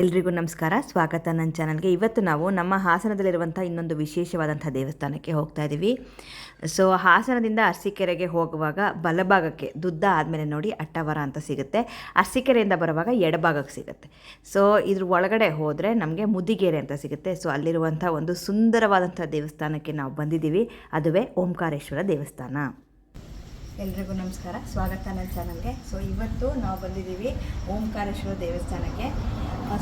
ಎಲ್ರಿಗೂ ನಮಸ್ಕಾರ. ಸ್ವಾಗತ ನನ್ನ ಚಾನಲ್ಗೆ. ಇವತ್ತು ನಾವು ನಮ್ಮ ಹಾಸನದಲ್ಲಿರುವಂಥ ಇನ್ನೊಂದು ವಿಶೇಷವಾದಂಥ ದೇವಸ್ಥಾನಕ್ಕೆ ಹೋಗ್ತಾ ಇದ್ದೀವಿ ಸೊ ಹಾಸನದಿಂದ ಅರಸಿಕೆರೆಗೆ ಹೋಗುವಾಗ ಬಲಭಾಗಕ್ಕೆ ದುದ್ದ ಆದಮೇಲೆ ನೋಡಿ ಅಟ್ಟವರ ಅಂತ ಸಿಗುತ್ತೆ. ಅರಸಿಕೆರೆಯಿಂದ ಬರುವಾಗ ಎಡಭಾಗಕ್ಕೆ ಸಿಗುತ್ತೆ. ಸೊ ಇದ್ರ ಒಳಗಡೆ ಹೋದರೆ ನಮಗೆ ಮುದಿಗೆರೆ ಅಂತ ಸಿಗುತ್ತೆ. ಸೊ ಅಲ್ಲಿರುವಂಥ ಒಂದು ಸುಂದರವಾದಂಥ ದೇವಸ್ಥಾನಕ್ಕೆ ನಾವು ಬಂದಿದ್ದೀವಿ. ಅದುವೇ ಓಂಕಾರೇಶ್ವರ ದೇವಸ್ಥಾನ. ಎಲ್ರಿಗೂ ನಮಸ್ಕಾರ. ಸ್ವಾಗತ ನನ್ನ ಚಾನಲ್ಗೆ. ಸೊ ಇವತ್ತು ನಾವು ಬಂದಿದ್ದೀವಿ ಓಂಕಾರೇಶ್ವರ ದೇವಸ್ಥಾನಕ್ಕೆ.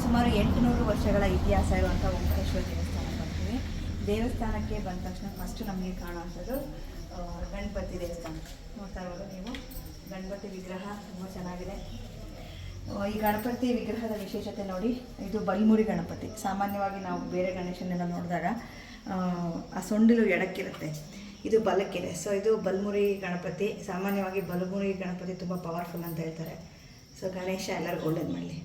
ಸುಮಾರು ಎಂಟುನೂರು ವರ್ಷಗಳ ಇತಿಹಾಸ ಇರುವಂಥ ಓಂಕಾರೇಶ್ವರ ದೇವಸ್ಥಾನಕ್ಕೆ ಬರ್ತೀವಿ ದೇವಸ್ಥಾನಕ್ಕೆ ಬಂದ ತಕ್ಷಣ ಫಸ್ಟು ನಮಗೆ ಕಾಣುವಂಥದ್ದು ಗಣಪತಿ ದೇವಸ್ಥಾನ. ನೋಡ್ತಾ ಇರೋದು ನೀವು. ಗಣಪತಿ ವಿಗ್ರಹ ತುಂಬ ಚೆನ್ನಾಗಿದೆ. ಈ ಗಣಪತಿ ವಿಗ್ರಹದ ವಿಶೇಷತೆ ನೋಡಿ ಇದು ಬಲ್ಮುರಿ ಗಣಪತಿ. ಸಾಮಾನ್ಯವಾಗಿ ನಾವು ಬೇರೆ ಗಣೇಶನೆಲ್ಲ ನೋಡಿದಾಗ ಆ, ಸೊಂಡಿಲು ಎಡಕ್ಕಿರುತ್ತೆ. ಇದು ಬಲಕ್ಕಿದೆ. ಸೊ ಇದು ಬಲ್ಮುರಿ ಗಣಪತಿ, ಸಾಮಾನ್ಯವಾಗಿ ಬಲಮುರಿ ಗಣಪತಿ ತುಂಬ ಪವರ್ಫುಲ್ ಅಂತ ಹೇಳ್ತಾರೆ. ಸೊ ಗಣೇಶ ಎಲ್ಲರಿಗೂ ಒಳ್ಳೇದು ಮಾಡಲಿ.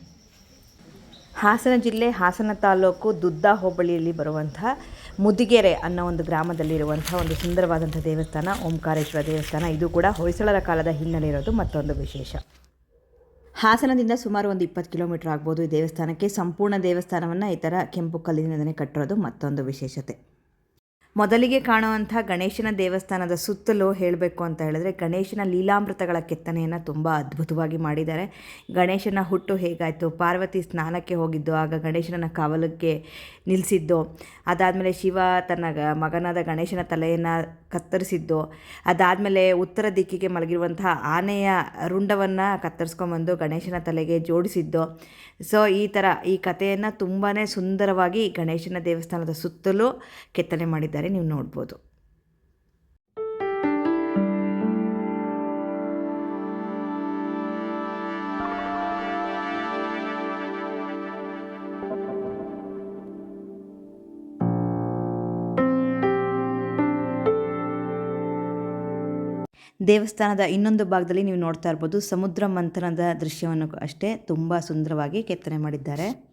ಹಾಸನ ಜಿಲ್ಲೆ, ಹಾಸನ ತಾಲೂಕು ದುದ್ದ ಹೋಬಳಿಯಲ್ಲಿ ಬರುವಂತಹ ಮುದಿಗೆರೆ ಅನ್ನೋ ಒಂದು ಗ್ರಾಮದಲ್ಲಿರುವಂಥ ಒಂದು ಸುಂದರವಾದಂಥ ದೇವಸ್ಥಾನ, ಓಂಕಾರೇಶ್ವರ ದೇವಸ್ಥಾನ. ಇದು ಕೂಡ ಹೊಯ್ಸಳರ ಕಾಲದ ಹಿನ್ನೆಲೆ ಇರೋದು ಮತ್ತೊಂದು ವಿಶೇಷ. ಹಾಸನದಿಂದ ಸುಮಾರು ಒಂದು ಇಪ್ಪತ್ತು ಕಿಲೋಮೀಟರ್ ಆಗ್ಬೋದು ಈ ದೇವಸ್ಥಾನಕ್ಕೆ. ಸಂಪೂರ್ಣ ದೇವಸ್ಥಾನವನ್ನು ಈ ಥರ ಕೆಂಪು ಕಲ್ಲಿನಿಂದಲೇ ಕಟ್ಟಿರೋದು ಮತ್ತೊಂದು ವಿಶೇಷತೆ. ಮೊದಲಿಗೆ ಕಾಣುವಂಥ ಗಣೇಶನ ದೇವಸ್ಥಾನದ ಸುತ್ತಲೂ ಹೇಳಬೇಕು ಅಂತ ಹೇಳಿದ್ರೆ ಗಣೇಶನ ಲೀಲಾಮೃತಗಳ ಕೆತ್ತನೆಯನ್ನು ತುಂಬ ಅದ್ಭುತವಾಗಿ ಮಾಡಿದ್ದಾರೆ. ಗಣೇಶನ ಹುಟ್ಟು ಹೇಗಾಯಿತು? ಪಾರ್ವತಿ ಸ್ನಾನಕ್ಕೆ ಹೋಗಿದ್ದು, ಆಗ ಗಣೇಶನ ಕಾವಲಕ್ಕೆ ನಿಲ್ಲಿಸಿದ್ದು ಅದಾದಮೇಲೆ ಶಿವ ತನ್ನ ಮಗನಾದ ಗಣೇಶನ ತಲೆಯನ್ನು ಕತ್ತರಿಸಿದ್ದು, ಅದಾದಮೇಲೆ ಉತ್ತರ ದಿಕ್ಕಿಗೆ ಮಲಗಿರುವಂತಹ ಆನೆಯ ರುಂಡವನ್ನು ಕತ್ತರಿಸ್ಕೊಂಬಂದು ಗಣೇಶನ ತಲೆಗೆ ಜೋಡಿಸಿದ್ದು. ಸೊ, ಈ ಥರ ಈ ಕಥೆಯನ್ನು ತುಂಬಾ ಸುಂದರವಾಗಿ ಗಣೇಶನ ದೇವಸ್ಥಾನದ ಸುತ್ತಲೂ ಕೆತ್ತನೆ ಮಾಡಿದ್ದಾರೆ. ನೀವು ನೋಡ್ಬೋದು. ದೇವಸ್ಥಾನದ ಇನ್ನೊಂದು ಭಾಗದಲ್ಲಿ ನೀವು ನೋಡ್ತಾ ಇರ್ಬೋದು ಸಮುದ್ರ ಮಂಥನದ ದೃಶ್ಯವನ್ನು ಅಷ್ಟೇ ತುಂಬ ಸುಂದರವಾಗಿ ಕೆತ್ತನೆ ಮಾಡಿದ್ದಾರೆ.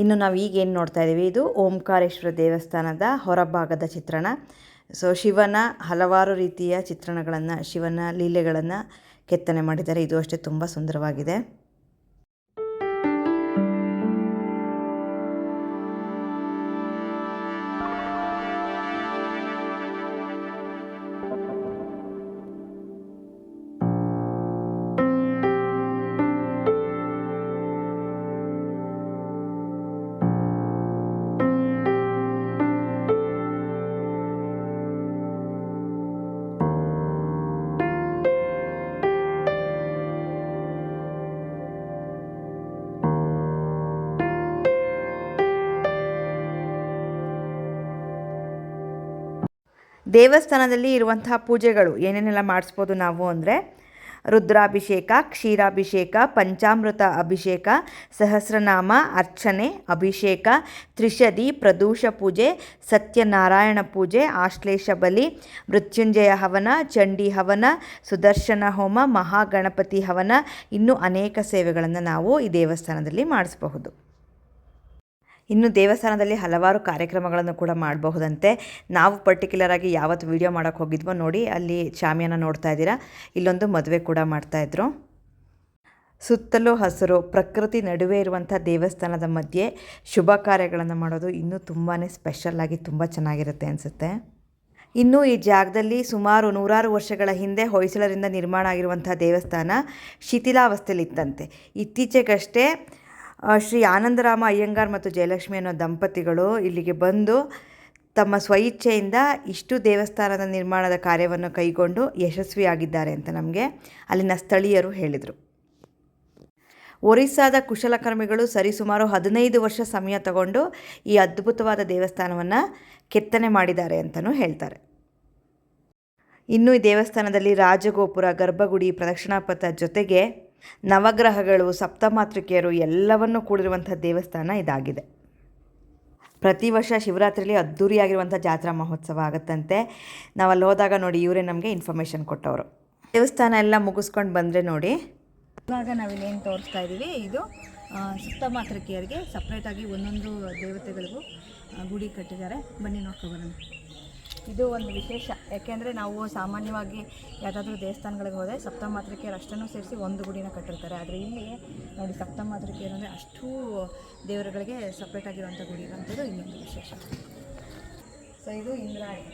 ಇನ್ನು ನಾವು ಈಗ ಏನು ನೋಡ್ತಾ ಇದ್ದೀವಿ ಇದು ಓಂಕಾರೇಶ್ವರ ದೇವಸ್ಥಾನದ ಹೊರಭಾಗದ ಚಿತ್ರಣ. ಸೊ ಶಿವನ ಹಲವಾರು ರೀತಿಯ ಚಿತ್ರಣಗಳನ್ನು, ಶಿವನ ಲೀಲೆಗಳನ್ನು ಕೆತ್ತನೆ ಮಾಡಿದ್ದಾರೆ. ಇದು ಅಷ್ಟೇ ತುಂಬ ಸುಂದರವಾಗಿದೆ. ದೇವಸ್ಥಾನದಲ್ಲಿ ಇರುವಂತಹ ಪೂಜೆಗಳು ಏನೇನೆಲ್ಲ ಮಾಡಿಸ್ಬೋದು ನಾವು ಅಂದರೆ ರುದ್ರಾಭಿಷೇಕ, ಕ್ಷೀರಾಭಿಷೇಕ, ಪಂಚಾಮೃತ ಅಭಿಷೇಕ, ಸಹಸ್ರನಾಮ, ಅರ್ಚನೆ, ಅಭಿಷೇಕ ತ್ರಿಷದಿ ಪ್ರದೂಷ ಪೂಜೆ, ಸತ್ಯನಾರಾಯಣ ಪೂಜೆ, ಆಶ್ಲೇಷ ಬಲಿ, ಮೃತ್ಯುಂಜಯ ಹವನ, ಚಂಡಿ ಹವನ, ಸುದರ್ಶನ ಹೋಮ, ಮಹಾಗಣಪತಿ ಹವನ, ಇನ್ನೂ ಅನೇಕ ಸೇವೆಗಳನ್ನು ನಾವು ಈ ದೇವಸ್ಥಾನದಲ್ಲಿ ಮಾಡಿಸಬಹುದು. ಇನ್ನು ದೇವಸ್ಥಾನದಲ್ಲಿ ಹಲವಾರು ಕಾರ್ಯಕ್ರಮಗಳನ್ನು ಕೂಡ ಮಾಡಬಹುದಂತೆ. ನಾವು ಪರ್ಟಿಕ್ಯುಲರ್ ಆಗಿ ಯಾವತ್ತು ವಿಡಿಯೋ ಮಾಡೋಕ್ಕೆ ಹೋಗಿದ್ವೋ ನೋಡಿ ಅಲ್ಲಿ ಶಾಮಿಯಾನ ನೋಡ್ತಾ ಇದ್ದೀರಾ. ಇಲ್ಲೊಂದು ಮದುವೆ ಕೂಡ ಮಾಡ್ತಾಯಿದ್ರು ಸುತ್ತಲೂ ಹಸಿರು, ಪ್ರಕೃತಿ ನಡುವೆ ಇರುವಂಥ ದೇವಸ್ಥಾನದ ಮಧ್ಯೆ ಶುಭ ಕಾರ್ಯಗಳನ್ನು ಮಾಡೋದು ಇನ್ನೂ ತುಂಬಾ ಸ್ಪೆಷಲ್ಲಾಗಿ ತುಂಬ ಚೆನ್ನಾಗಿರುತ್ತೆ ಅನಿಸುತ್ತೆ. ಇನ್ನು ಈ ಜಾಗದಲ್ಲಿ ಸುಮಾರು ನೂರಾರು ವರ್ಷಗಳ ಹಿಂದೆ ಹೊಯ್ಸಳರಿಂದ ನಿರ್ಮಾಣ ಆಗಿರುವಂಥ ದೇವಸ್ಥಾನ ಶಿಥಿಲಾವಸ್ಥೆಯಲ್ಲಿತ್ತಂತೆ. ಇತ್ತೀಚೆಗಷ್ಟೇ ಶ್ರೀ ಆನಂದರಾಮ ಅಯ್ಯಂಗಾರ್ ಮತ್ತು ಜಯಲಕ್ಷ್ಮಿ ಅನ್ನೋ ದಂಪತಿಗಳು ಇಲ್ಲಿಗೆ ಬಂದು ತಮ್ಮ ಸ್ವಇಚ್ಛೆಯಿಂದ ಇಷ್ಟು ದೇವಸ್ಥಾನದ ನಿರ್ಮಾಣದ ಕಾರ್ಯವನ್ನು ಕೈಗೊಂಡು ಯಶಸ್ವಿಯಾಗಿದ್ದಾರೆ ಅಂತ ನಮಗೆ ಅಲ್ಲಿನ ಸ್ಥಳೀಯರು ಹೇಳಿದರು. ಒರಿಸ್ಸಾದ ಕುಶಲಕರ್ಮಿಗಳು ಸರಿಸುಮಾರು ಹದಿನೈದು ವರ್ಷ ಸಮಯ ತಗೊಂಡು ಈ ಅದ್ಭುತವಾದ ದೇವಸ್ಥಾನವನ್ನು ಕೆತ್ತನೆ ಮಾಡಿದ್ದಾರೆ ಅಂತಲೂ ಹೇಳ್ತಾರೆ. ಇನ್ನು ಈ ದೇವಸ್ಥಾನದಲ್ಲಿ ರಾಜಗೋಪುರ, ಗರ್ಭಗುಡಿ, ಪ್ರದಕ್ಷಿಣಾಪಥ ಜೊತೆಗೆ ನವಗ್ರಹಗಳು ಸಪ್ತಮಾತೃಕೆಯರು ಎಲ್ಲವನ್ನು ಕೂಡಿರುವಂಥ ದೇವಸ್ಥಾನ ಇದಾಗಿದೆ. ಪ್ರತಿ ವರ್ಷ ಶಿವರಾತ್ರಿಲಿ ಅದ್ಧೂರಿಯಾಗಿರುವಂಥ ಜಾತ್ರಾ ಮಹೋತ್ಸವ ಆಗುತ್ತಂತೆ. ನಾವು ಅಲ್ಲಿ ಹೋದಾಗ ನೋಡಿ ಇವರೇ ನಮಗೆ ಇನ್ಫಾರ್ಮೇಷನ್ ಕೊಟ್ಟವರು. ದೇವಸ್ಥಾನ ಎಲ್ಲ ಮುಗಿಸ್ಕೊಂಡು ಬಂದರೆ ನೋಡಿ. ಇವಾಗ ನಾವಿಲ್ಲೇನು ತೋರಿಸ್ತಾ ಇದ್ದೀವಿ ಇದು ಆ, ಸುತ್ತಮಾತೃಕೆಯರಿಗೆ ಸಪ್ರೇಟಾಗಿ ಒಂದೊಂದು ದೇವತೆಗಳಿಗೂ ಗುಡಿ ಕಟ್ಟಿದ್ದಾರೆ. ಬನ್ನಿ ನೋಡ್ಕೊಬರೋಣ ಇದು ಒಂದು ವಿಶೇಷ. ಯಾಕೆಂದರೆ ನಾವು ಸಾಮಾನ್ಯವಾಗಿ ಯಾವುದಾದ್ರೂ ದೇವಸ್ಥಾನಗಳಿಗೆ ಹೋದರೆ ಸಪ್ತಮಾತೃಕೆಯರು ಅಷ್ಟನ್ನು ಸೇರಿಸಿ ಒಂದು ಗುಡಿನ ಕಟ್ಟಿರ್ತಾರೆ. ಆದರೆ ಇಲ್ಲಿ ನೋಡಿ ಸಪ್ತಮಾತೃಕೆಯರು ಅಂದರೆ ಅಷ್ಟೂ ದೇವರುಗಳಿಗೆ ಸಪ್ರೇಟಾಗಿರುವಂಥ ಗುಡಿ ಇರುವಂಥದ್ದು ಇನ್ನೊಂದು ವಿಶೇಷ. ಸೊ ಇದು ಇಂದ್ರಾಣಿ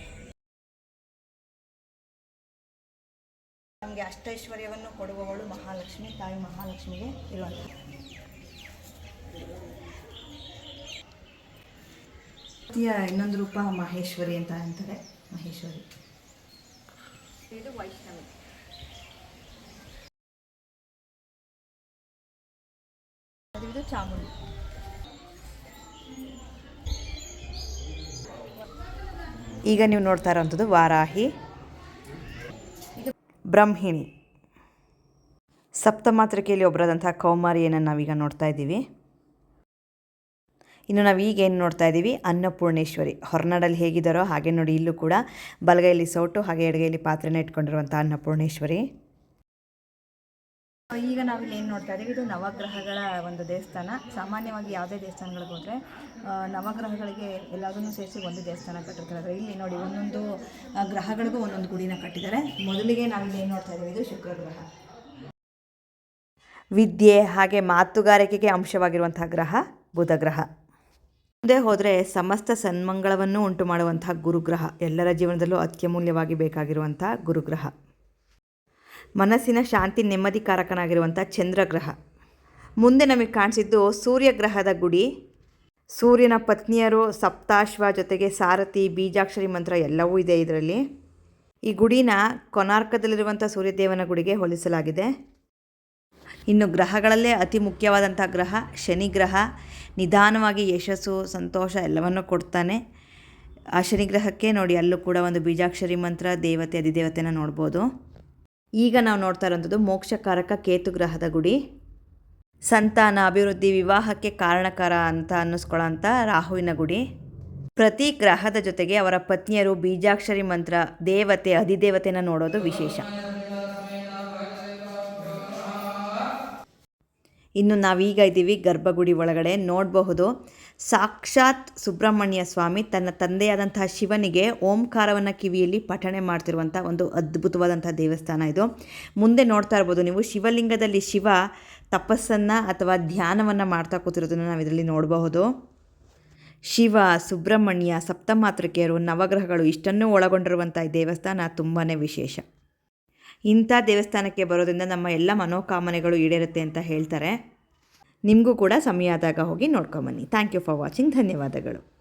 ನಮಗೆ ಅಷ್ಟೈಶ್ವರ್ಯವನ್ನು ಕೊಡುವವಳು ಮಹಾಲಕ್ಷ್ಮಿ, ತಾಯಿ ಮಹಾಲಕ್ಷ್ಮಿಗೆ ಇರುವಂಥ ಇನ್ನೊಂದು ರೂಪ ಮಹೇಶ್ವರಿ ಅಂತ ಅಂತಾರೆ ಮಹೇಶ್ವರಿ. ಇದು ವೈಷ್ಣವಿ. ಇದು ಚಾಮುಂಡಿ. ಈಗ ನೀವು ನೋಡ್ತಾ ಇರೋವಂಥದ್ದು ವಾರಾಹಿ. ಬ್ರಹ್ಮಿಣಿ. ಸಪ್ತಮಾತ್ರಿಕೆಯಲ್ಲಿ ಒಬ್ಬರಾದಂಥ ಕೌಮಾರಿಯನ್ನು ನಾವೀಗ ನೋಡ್ತಾ ಇದ್ದೀವಿ. ಇನ್ನು ನಾವು ಈಗ ಏನು ನೋಡ್ತಾ ಇದ್ದೀವಿ? ಅನ್ನಪೂರ್ಣೇಶ್ವರಿ. ಹೊರನಾಡಲ್ಲಿ ಹೇಗಿದ್ದಾರೋ ಹಾಗೆ ನೋಡಿ ಇಲ್ಲೂ ಕೂಡ ಬಲಗೈಯಲ್ಲಿ ಸೌಟು ಹಾಗೆ ಎಡಗೈಯಲ್ಲಿ ಪಾತ್ರೆನ ಇಟ್ಕೊಂಡಿರುವಂಥ ಅನ್ನಪೂರ್ಣೇಶ್ವರಿ. ಈಗ ನಾವು ಏನು ನೋಡ್ತಾ ಇದ್ದೀವಿ? ಇದು ನವಗ್ರಹಗಳ ಒಂದು ದೇವಸ್ಥಾನ. ಸಾಮಾನ್ಯವಾಗಿ ಯಾವುದೇ ದೇವಸ್ಥಾನಗಳಿಗೆ ಹೋದರೆ ನವಗ್ರಹಗಳಿಗೆ ಎಲ್ಲದನ್ನು ಸೇರಿಸಿ ಒಂದು ದೇವಸ್ಥಾನ ಕಟ್ಟಿರ್ತಾರೆ. ಆದರೆ ಇಲ್ಲಿ ನೋಡಿ ಒಂದೊಂದು ಗ್ರಹಗಳಿಗೂ ಒಂದೊಂದು ಗುಡಿನ ಕಟ್ಟಿದ್ದಾರೆ. ಮೊದಲಿಗೆ ನಾವಿಲ್ಲಿ ಏನು ನೋಡ್ತಾ ಇದ್ದೀವಿ? ಇದು ಶುಕ್ರ ಗ್ರಹ ವಿದ್ಯೆ ಹಾಗೆ ಮಾತುಗಾರಿಕೆಗೆ ಅಂಶವಾಗಿರುವಂತಹ ಗ್ರಹ ಬುಧ ಗ್ರಹ. ಮುಂದೆ ಹೋದರೆ ಸಮಸ್ತ ಸನ್ಮಂಗಳವನ್ನು ಉಂಟು ಮಾಡುವಂತಹ ಗುರುಗ್ರಹ. ಎಲ್ಲರ ಜೀವನದಲ್ಲೂ ಅತ್ಯಮೂಲ್ಯವಾಗಿ ಬೇಕಾಗಿರುವಂಥ ಗುರುಗ್ರಹ. ಮನಸ್ಸಿನ ಶಾಂತಿ ನೆಮ್ಮದಿಕಾರಕನಾಗಿರುವಂಥ ಚಂದ್ರಗ್ರಹ. ಮುಂದೆ ನಮಗೆ ಕಾಣಿಸಿದ್ದು ಸೂರ್ಯಗ್ರಹದ ಗುಡಿ. ಸೂರ್ಯನ ಪತ್ನಿಯರು ಸಪ್ತಾಶ್ವ ಜೊತೆಗೆ ಸಾರಥಿ, ಬೀಜಾಕ್ಷರಿ ಮಂತ್ರ ಎಲ್ಲವೂ ಇದೆ ಇದರಲ್ಲಿ. ಈ ಗುಡಿನ ಕೊನಾರ್ಕದಲ್ಲಿರುವಂಥ ಸೂರ್ಯದೇವನ ಗುಡಿಗೆ ಹೋಲಿಸಲಾಗಿದೆ. ಇನ್ನು ಗ್ರಹಗಳಲ್ಲೇ ಅತಿ ಮುಖ್ಯವಾದಂಥ ಗ್ರಹ ಶನಿ ಗ್ರಹ, ನಿಧಾನವಾಗಿ ಯಶಸ್ಸು, ಸಂತೋಷ ಎಲ್ಲವನ್ನು ಕೊಡ್ತಾನೆ. ಆ ಶನಿ ಗ್ರಹಕ್ಕೆ ನೋಡಿ ಅಲ್ಲೂ ಕೂಡ ಒಂದು ಬೀಜಾಕ್ಷರಿ ಮಂತ್ರ, ದೇವತೆ, ಅಧಿದೇವತೆನ ನೋಡ್ಬೋದು. ಈಗ ನಾವು ನೋಡ್ತಾ ಇರೋಂಥದ್ದು ಮೋಕ್ಷಕಾರಕ ಕೇತು ಗ್ರಹದ ಗುಡಿ. ಸಂತಾನ, ಅಭಿವೃದ್ಧಿ, ವಿವಾಹಕ್ಕೆ ಕಾರಣಕಾರ ಅಂತ ಅನ್ನಿಸ್ಕೊಳ್ಳೋಂಥ ರಾಹುವಿನ ಗುಡಿ. ಪ್ರತಿ ಗ್ರಹದ ಜೊತೆಗೆ ಅವರ ಪತ್ನಿಯರು ಬೀಜಾಕ್ಷರಿ ಮಂತ್ರ, ದೇವತೆ, ಅಧಿದೇವತೆನ ನೋಡೋದು ವಿಶೇಷ. ಇನ್ನು ನಾವೀಗ ಇದ್ದೀವಿ ಗರ್ಭಗುಡಿ ಒಳಗಡೆ ನೋಡಬಹುದು. ಸಾಕ್ಷಾತ್ ಸುಬ್ರಹ್ಮಣ್ಯ ಸ್ವಾಮಿ ತನ್ನ ತಂದೆಯಾದಂತಹ ಶಿವನಿಗೆ ಓಂಕಾರವನ್ನು ಕಿವಿಯಲ್ಲಿ ಪಠಣೆ ಮಾಡ್ತಿರುವಂಥ ಒಂದು ಅದ್ಭುತವಾದಂಥ ದೇವಸ್ಥಾನ ಇದು. ಮುಂದೆ ನೋಡ್ತಾ ಇರ್ಬೋದು ನೀವು, ಶಿವಲಿಂಗದಲ್ಲಿ ಶಿವ ತಪಸ್ಸನ್ನು ಅಥವಾ ಧ್ಯಾನವನ್ನು ಮಾಡ್ತಾ ಕೂತಿರೋದನ್ನು ನಾವು ಇದರಲ್ಲಿ ನೋಡಬಹುದು. ಶಿವ, ಸುಬ್ರಹ್ಮಣ್ಯ ಸಪ್ತಮಾತೃಕೆಯರು ನವಗ್ರಹಗಳು ಇಷ್ಟನ್ನೂ ಒಳಗೊಂಡಿರುವಂಥ ಈ ದೇವಸ್ಥಾನ ತುಂಬಾ ವಿಶೇಷ. ಇಂಥ ದೇವಸ್ಥಾನಕ್ಕೆ ಬರೋದ್ರಿಂದ ನಮ್ಮ ಎಲ್ಲ ಮನೋಕಾಮನೆಗಳು ಈಡೇರುತ್ತೆ ಅಂತ ಹೇಳ್ತಾರೆ. ನಿಮಗೂ ಕೂಡ ಸಮಯ ಆದಾಗ ಹೋಗಿ ನೋಡ್ಕೊಂಬನ್ನಿ ಥ್ಯಾಂಕ್ ಯು ಫಾರ್ ವಾಚಿಂಗ್ ಧನ್ಯವಾದಗಳು.